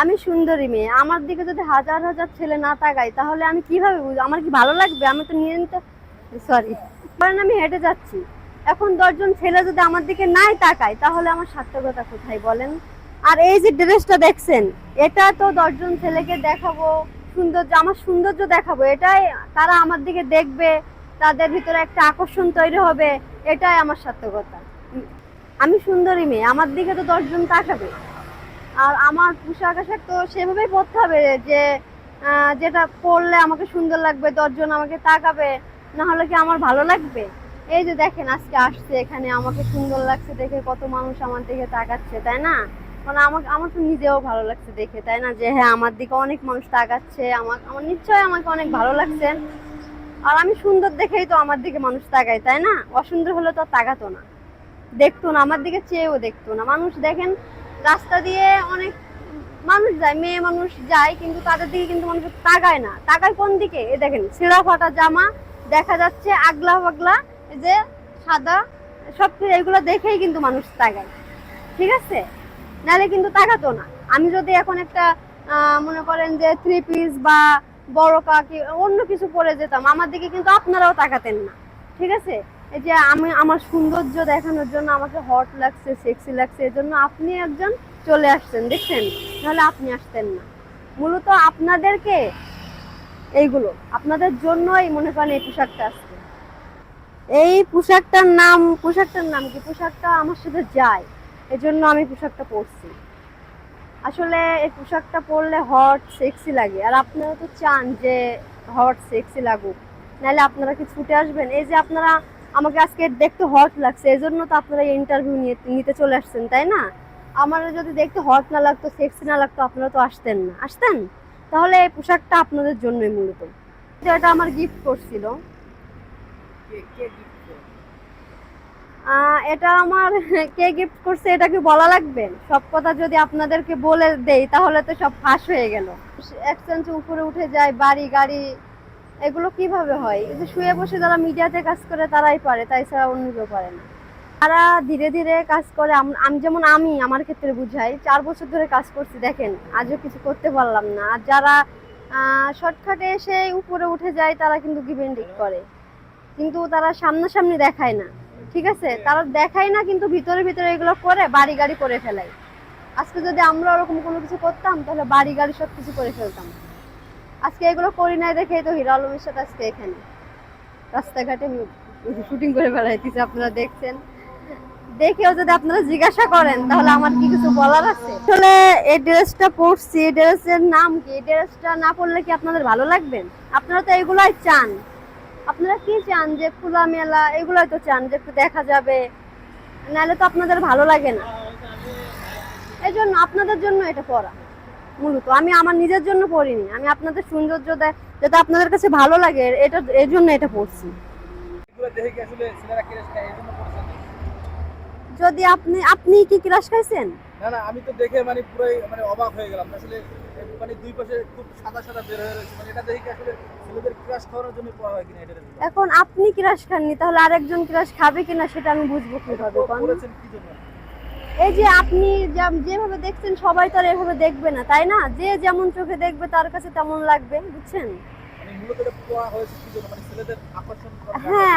আমি সুন্দরী মেয়ে, আমার দিকে যদি হাজার হাজার ছেলে না তাকায়, তাহলে আমি কীভাবে বুঝব? আমার কি ভালো লাগবে? আমি তো নিয়ে নিতে সরি কারণ আমি হেঁটে যাচ্ছি। এখন দশজন ছেলে যদি আমার দিকে নাই তাকায়, তাহলে আমার সার্থকতা কোথায় বলেন? আর এই যে ড্রেসটা দেখছেন, এটা তো দশজন ছেলেকে দেখাবো, সৌন্দর্য আমার সৌন্দর্য দেখাবো। এটাই তারা আমার দিকে দেখবে, তাদের ভিতরে একটা আকর্ষণ তৈরি হবে, এটাই আমার সার্থকতা। আমি সুন্দরী মেয়ে, আমার দিকে তো দশজন তাকাবে। আর আমার পোশাক আশাক তো সেভাবেই পরতে হবে যে যেটা পরলে আমাকে সুন্দর লাগবে, দশজন আমাকে তাকাবে না হলে কি আমার ভালো লাগবে? এই যে দেখেন আজকে আসছে এখানে, আমাকে সুন্দর লাগছে দেখে, কত মানুষ আমার দিকে তাকাচ্ছে, তাই না? মানে আমাকে আমার তো নিজেও ভালো লাগছে দেখে, তাই না? যে হ্যাঁ আমার দিকে অনেক মানুষ তাকাচ্ছে, আমার আমার নিশ্চয়ই আমাকে অনেক ভালো লাগছে। আর আমি সুন্দর দেখেই তো আমার দিকে মানুষ তাকায়, তাই না? অসুন্দর হলে তো আর তাকাতো না। দেখতো না, আমার দিকে চেয়েও দেখতো না। মানুষ দেখেন রাস্তা দিয়ে অনেক মানুষ যায়, মেয়ে মানুষ যায়, কিন্তু তাদের দিকে কিন্তু মানুষ তাকায় না। তাকায় কোন দিকে? এ দেখেন, ছেঁড়া ফাটা জামা, দেখা যাচ্ছে আগলা পাগলা যে সাদা, সব এগুলো দেখেই কিন্তু মানুষ তাকায়। ঠিক আছে? নাহলে কিন্তু তাকাতো না। আমি যদি এখন একটা মনে করেন যে থ্রি পিস বা বড় কাকি অন্য কিছু পরে যেতাম, আমার দিকে কিন্তু আপনারাও তাকাতেন না। ঠিক আছে? এই যে আমি আমার সৌন্দর্য দেখানোর জন্য আমাকে হট লাগছে সেক্সি লাগছে এর জন্য আপনি একজন চলে আসছেন, দেখছেন? তাহলে আপনি আসতেন না। মূলত আপনাদেরকে এইগুলো, আপনাদের জন্যই মনে করেন এই পোশাকটা আসছে এই পোশাকটার নাম পোশাকটার নাম কি? পোশাকটা আমার সাথে যায় এজন্য আমি পোশাকটা পরছি। আসলে এই পোশাকটা পরলে হট সেক্সি লাগে। আর আপনারা তো চান যে হট সেক্সি লাগুক। নাহলে আপনারা কি ছুটে আসবেন? এই যে আপনারা আমাকে আজকে দেখতে হট লাগছে এই জন্য তো আপনারা ইন্টারভিউ নিতে চলে আসছেন তাই না? আমার যদি দেখতে হট না লাগতো সেক্সি না লাগতো আপনারা তো আসতেন না। আসতেন? তাহলে এই পোশাকটা আপনাদের জন্যই মূলত। তো এটা আমার গিফট করছিল এটা আমার কে গিফট করছে এটা কি বলা লাগবে? সব কথা যদি আপনাদেরকে বলে দেই তাহলে তো সব ফাঁস হয়ে গেল। এক্সচেঞ্জ উপরে উঠে যায় বাড়ি গাড়ি এগুলো কীভাবে হয়? এই যে শুয়ে বসে যারা মিডিয়াতে কাজ করে তারাই পারে তাই ছাড়া অন্য কেউ পারে না। তারা ধীরে ধীরে কাজ করে আমি যেমন আমি আমার ক্ষেত্রে বুঝাই চার বছর ধরে কাজ করছি দেখেন আজও কিছু করতে পারলাম না। আর যারা শর্টকাটে এসে উপরে উঠে যায় তারা কিন্তু গিভেন্ডিক করে। কিন্তু তারা সামনাসামনি দেখায় না ঠিক আছে? তারা দেখায় না কিন্তু ভিতরে ভিতরে এগুলো করে বাড়ি গাড়ি করে ফেলায়। আজকে যদি আমরা ওরকম কোনো কিছু করতাম তাহলে বাড়ি গাড়ি সব কিছু করে ফেলতাম। আজকে এগুলো করি নাই দেখেই তো হিরো আলমের সাথে আজকে এখানে। রাস্তাঘাটে শুটিং করে বেড়াইতেছে, আপনারা দেখছেন। দেখেও যদি আপনারা জিজ্ঞাসা করেন, তাহলে আমার কি কিছু বলার আছে? আসলে এই ড্রেসটা পরছি, এই ড্রেসের নাম কি? এই ড্রেসটা না পরলে কি আপনাদের ভালো লাগবে? আপনারা তো এগুলাই চান। আপনারা কি চান যে খোলা মেলা, এগুলাই তো চান, যে একটু দেখা যাবে। নাহলে তো আপনাদের ভালো লাগে না। এই জন্য আপনাদের জন্য এটা পরা। মূলত। আমি আমার নিজের জন্য পড়িনি। আমি আপনাদের সৌন্দর্য দে- যাতে আপনাদের কাছে ভালো লাগে এটা এর জন্য এটা না? যদি আপনি আপনি কি ক্রাশ খাইছেন? না না আমি তো দেখে মানে পুরোই মানে অবাক হয়ে গেলাম। আসলে মানে দুই পাশে খুব সাদা সাদা বের হয়ে রয়েছে। মানে এটা দেখে আসলে ছেলেদের ক্রাশ খাওয়ানোর জন্য পড়া হয় কিনা এটা এখন আপনি ক্রাশ খাননি তাহলে আরেকজন ক্রাশ খাবে কিনা সেটা আমি বুঝব কীভাবে করেছেন কি জন্য? এই যে আপনি যেভাবে দেখছেন সবাই তো আর এভাবে দেখবে না তাই না? যে যেমন চোখে দেখবে তার কাছে তেমন লাগবে বুঝছেন? মানে মানে? হ্যাঁ।